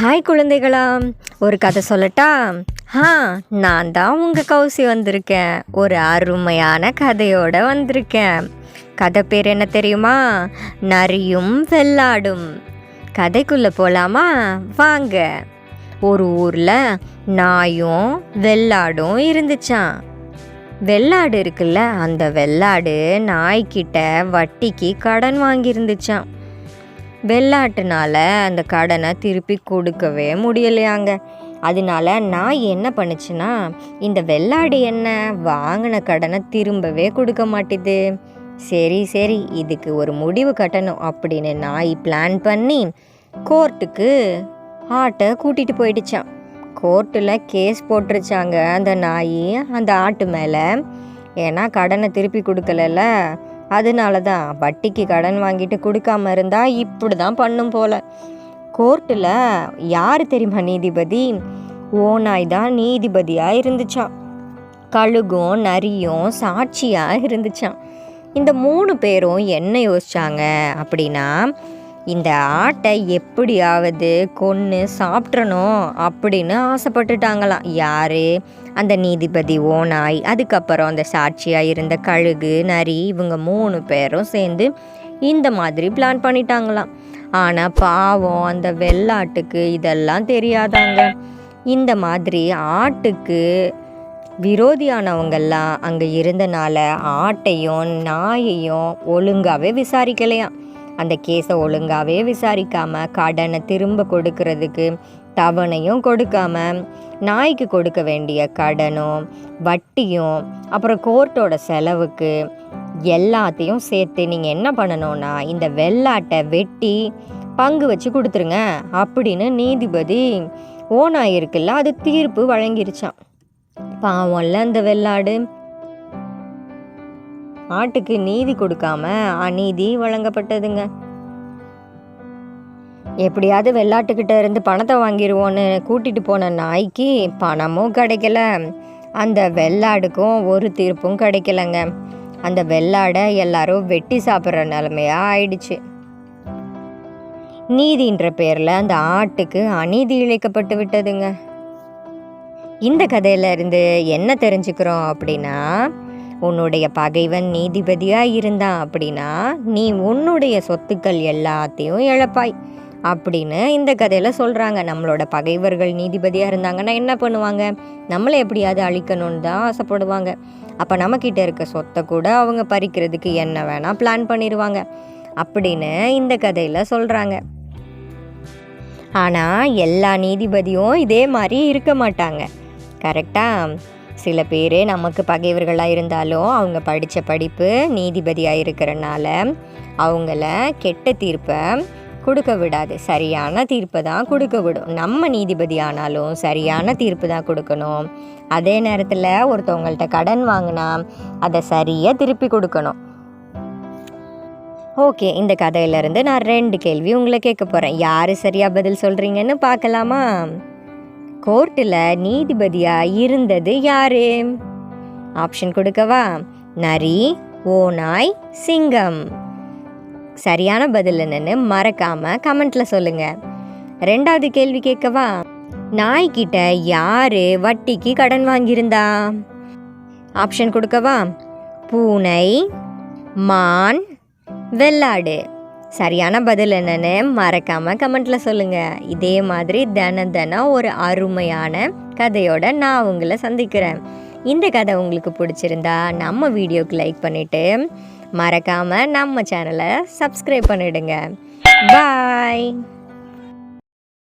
Hi குழந்தைகளா. ஒரு கதை சொல்லட்டா? ஆ நான் தான் உங்கள் கௌசி வந்திருக்கேன். ஒரு அருமையான கதையோட வந்திருக்கேன். கதை பேர் என்ன தெரியுமா? நரியும் வெள்ளாடும். கதைக்குள்ளே போகலாமா வாங்க. ஒரு ஊரில் நாயும் வெள்ளாடும் இருந்துச்சான் வெள்ளாடு இருக்குல்ல அந்த வெள்ளாடு நாய்க்கிட்ட வட்டிக்கு கடன் வாங்கியிருந்துச்சான் வெள்ளாட்டுனால அந்த கடனை திருப்பி கொடுக்கவே முடியலையாங்க. அதனால நான் என்ன பண்ணுச்சுன்னா இந்த வெள்ளாடு என்ன வாங்கின கடனை திரும்பவே கொடுக்க மாட்டேது. சரி சரி இதுக்கு ஒரு முடிவு கட்டணும் அப்படின்னு நாய் பிளான் பண்ணி கோர்ட்டுக்கு ஆட்டை கூட்டிகிட்டு போயிடுச்சான் கோர்ட்டில் கேஸ் போட்டுருச்சாங்க அந்த நாய் அந்த ஆட்டு மேலே. ஏன்னா கடனை திருப்பி கொடுக்கலல்ல. அதனால தான் வட்டிக்கு கடன் வாங்கிட்டு கொடுக்காம இருந்தால் இப்படி தான் பண்ணும் போல. கோர்ட்டில் யார் தெரியுமா நீதிபதி? ஓநாய் தான் நீதிபதியாக இருந்துச்சான் கழுகும் நரியும் சாட்சியாக இருந்துச்சான் இந்த மூணு பேரும் என்ன யோசிச்சாங்க அப்படின்னா இந்த ஆட்டை எப்படியாவது கொன்று சாப்பிட்றணும் அப்படின்னு ஆசைப்பட்டுட்டாங்களாம் யார்? அந்த நீதிபதி ஓநாய் அதுக்கப்புறம் அந்த சாட்சியாக இருந்த கழுகு நரி இவங்க மூணு பேரும் சேர்ந்து இந்த மாதிரி பிளான் பண்ணிட்டாங்களாம். ஆனால் பாவம் அந்த வெள்ளாட்டுக்கு இதெல்லாம் தெரியாதாங்க. இந்த மாதிரி ஆட்டுக்கு விரோதியானவங்கெல்லாம் அங்கே இருந்தனால ஆட்டையும் நாயையும் ஒழுங்காகவே விசாரிக்கலையாம். அந்த கேஸை ஒழுங்காகவே விசாரிக்காமல் கடனை திரும்ப கொடுக்கறதுக்கு தவணையும் கொடுக்காம நாய்க்கு கொடுக்க வேண்டிய கடனும் வட்டியும் அப்புறம் கோர்ட்டோட செலவுக்கு எல்லாத்தையும் சேர்த்து நீங்கள் என்ன பண்ணணும்னா இந்த வெள்ளாட்டை வெட்டி பங்கு வச்சு கொடுத்துருங்க அப்படின்னு நீதிபதி ஓனாயிருக்குல்ல அது தீர்ப்பு வழங்கிருச்சான் பாவம்ல அந்த வெள்ளாடு. ஆட்டுக்கு நீதி கொடுக்காம அநீதி வழங்கப்பட்டதுங்க. எப்படியாவது வெள்ளாட்டுக்கிட்ட இருந்து பணத்தை வாங்கிடுவோன்னு கூட்டிட்டு போன நாய்க்கு பணமும் கிடைக்கல. அந்த வெள்ளாடுக்கும் ஒரு தீர்ப்பும் கிடைக்கலங்க. அந்த வெள்ளாடை எல்லாரும் வெட்டி சாப்பிட்ற நிலமையா ஆயிடுச்சு. நீதின்ற பேரில் அந்த ஆட்டுக்கு அநீதி இழைக்கப்பட்டு விட்டதுங்க. இந்த கதையில இருந்து என்ன தெரிஞ்சுக்கிறோம் அப்படின்னா உன்னுடைய பகைவன் நீதிபதியாக இருந்தான் அப்படின்னா நீ உன்னுடைய சொத்துக்கள் எல்லாத்தையும் இழப்பாய். அப்படின்னு இந்த கதையில் சொல்கிறாங்க நம்மளோட பகைவர்கள் நீதிபதியாக இருந்தாங்கன்னா என்ன பண்ணுவாங்க? நம்மளை எப்படியாவது அழிக்கணும்னு தான் ஆசைப்படுவாங்க. அப்போ நம்மக்கிட்ட இருக்க சொத்தை கூட அவங்க பறிக்கிறதுக்கு என்ன வேணால் பிளான் பண்ணிடுவாங்க அப்படின்னு இந்த கதையில் சொல்கிறாங்க ஆனால் எல்லா நீதிபதியும் இதே மாதிரி இருக்க மாட்டாங்க. கரெக்டாக சில பேர் நமக்கு பகைவர்களாக இருந்தாலும் அவங்க படித்த படிப்பு நீதிபதியாக இருக்கிறனால அவங்கள கெட்ட தீர்ப்பை கொடுக்க விடாது. சரியான தீர்ப்பை தான் கொடுக்க விடும். நம்ம நீதிபதி ஆனாலும் சரியான தீர்ப்பு தான் கொடுக்கணும். அதே நேரத்தில் ஒருத்தவங்கள்ட்ட கடன் வாங்கினா அதை சரியாக திருப்பி கொடுக்கணும். ஓகே இந்த கதையிலேருந்து நான் ரெண்டு கேள்வி உங்களை கேட்க போகிறேன் யார் சரியாக பதில் சொல்கிறீங்கன்னு பார்க்கலாமா? கோர்ட்டில் நீதிபதியாக இருந்தது யாரு? ஆப்ஷன் கொடுக்கவா? நரி ஓநாய் சிங்கம். சரியான பதில் என்னன்னு மறக்காம கமெண்ட்ல சொல்லுங்க. ரெண்டாவது கேள்வி கேட்கவா? நாய்கிட்ட யாரு வட்டிக்கு கடன் வாங்கியிருந்தா? ஆப்ஷன் கொடுக்கவா? பூனை மான் வெள்ளாடு. சரியான பதில் என்னன்னு மறக்காம கமெண்ட்ல சொல்லுங்க. இதே மாதிரி தின தினம் ஒரு அருமையான கதையோட நான் உங்களை சந்திக்கிறேன். இந்த கதை உங்களுக்கு பிடிச்சிருந்தா நம்ம வீடியோக்கு லைக் பண்ணிட்டு மறக்காம நம்ம சேனலை சப்ஸ்கிரைப் பண்ணிடுங்க. பாய்